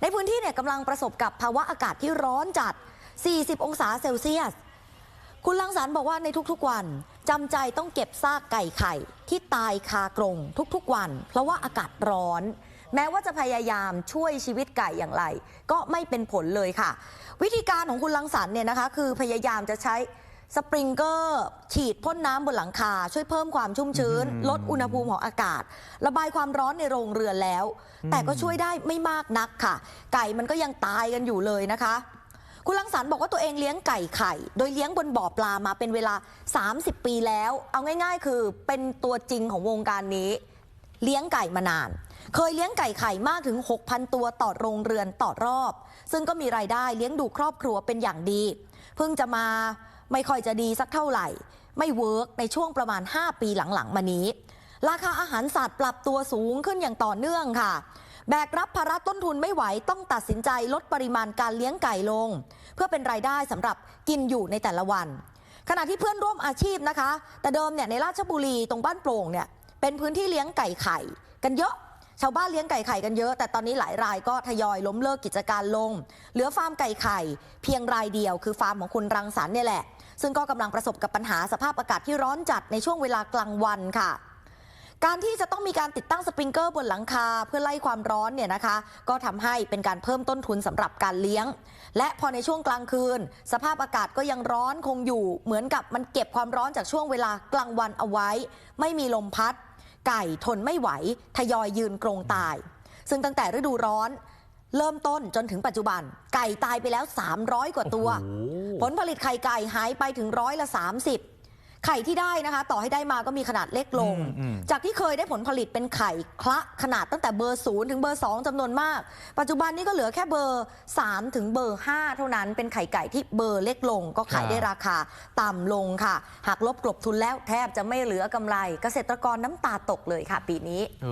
ในพื้นที่เนี่ยกำลังประสบกับภาวะอากาศที่ร้อนจัด 40 องศาเซลเซียส คุณลังสรรบอกว่าในทุกๆวันจำใจต้องเก็บซากไก่ไข่ ที่ตายคากรงทุกๆวัน เพราะว่าอากาศร้อน แม้ว่าจะพยายามช่วยชีวิตไก่อย่างไร ก็ไม่เป็นผลเลยค่ะ วิธีการของคุณลังสรรเนี่ยนะคะ คือพยายามจะใช้ สปริงเกอร์ฉีดพ่นน้ำบนหลังคา ช่วยเพิ่มความชุ่มชื้น ลดอุณหภูมิของอากาศ ระบายความร้อนในโรงเรือนแล้ว แต่ก็ช่วยได้ไม่มากนักค่ะ ไก่มันก็ยังตายกันอยู่เลยนะคะ คุณลังสรรค์บอกว่าตัวเองเลี้ยงไก่ไข่ โดยเลี้ยงบนบ่อปลามาเป็นเวลา 30 ปีแล้ว เอาง่าย ๆ คือเป็นตัวจริงของวงการนี้ เลี้ยงไก่มานานเคยเลี้ยงไก่ไข่มากถึง 6,000 ตัวต่อโรงเรือนต่อรอบ ซึ่งก็มีรายได้เลี้ยงดูครอบครัวเป็นอย่างดี เพิ่งจะมา ไม่ค่อยจะดีสักเท่าไหร่ ไม่เวิร์กในช่วงประมาณ 5 ปีหลังๆ มานี้ ราคาอาหารสัตว์ปรับตัวสูงขึ้นอย่างต่อเนื่องค่ะ แบกรับภาระต้นทุนไม่ไหวต้องตัดสินใจลดปริมาณการเลี้ยงไก่ลง เพื่อเป็นรายได้สำหรับกินอยู่ในแต่ละวัน ขณะที่เพื่อนร่วมอาชีพนะคะ แต่เดิมเนี่ยในราชบุรีตรงบ้านโปร่งเนี่ยเป็นพื้นที่เลี้ยงไก่ไข่ กันเยอะ ชาวบ้านเลี้ยงไก่ไข่กันเยอะ แต่ตอนนี้หลายรายก็ทยอยล้มเลิกกิจการลง เหลือฟาร์มไก่ไข่ เพียงรายเดียวคือฟาร์มของคุณรังสรรค์เนี่ยแหละ ซึ่งก็กำลังประสบกับปัญหาสภาพอากาศที่ร้อนจัดในช่วงเวลากลางวันค่ะการที่จะต้องมีการติดตั้งสปริงเกอร์บนหลังคาเพื่อไล่ความร้อนเนี่ยนะคะ ก็ทำให้เป็นการเพิ่มต้นทุนสำหรับการเลี้ยง และพอในช่วงกลางคืน สภาพอากาศก็ยังร้อนคงอยู่ เหมือนกับมันเก็บความร้อนจากช่วงเวลากลางวันเอาไว้ ไม่มีลมพัด ไก่ทนไม่ไหว ทยอยยืนกรงตาย ซึ่งตั้งแต่ฤดูร้อน เริ่มต้นจนถึงปัจจุบัน ไก่ตายไปแล้ว 300 กว่าตัวโอ้โหผลผลิตไข่ไก่หายไปถึงร้อยละ 30 ไข่ที่ได้นะคะ ต่อให้ได้มาก็มีขนาดเล็กลง อืมอืม จากที่เคยได้ผลผลิตเป็นไข่คละขนาดตั้งแต่เบอร์ศูนย์ถึงเบอร์2จำนวนมาก ปัจจุบันนี้ก็เหลือแค่เบอร์3ถึงเบอร์5เท่านั้นเป็นไข่ไก่ที่เบอร์เล็กลง ก็ขายได้ราคาต่ำลงค่ะหากลบกลบทุนแล้วแทบจะไม่เหลือกำไร เกษตรกรน้ำตาตกเลยค่ะ ปีนี้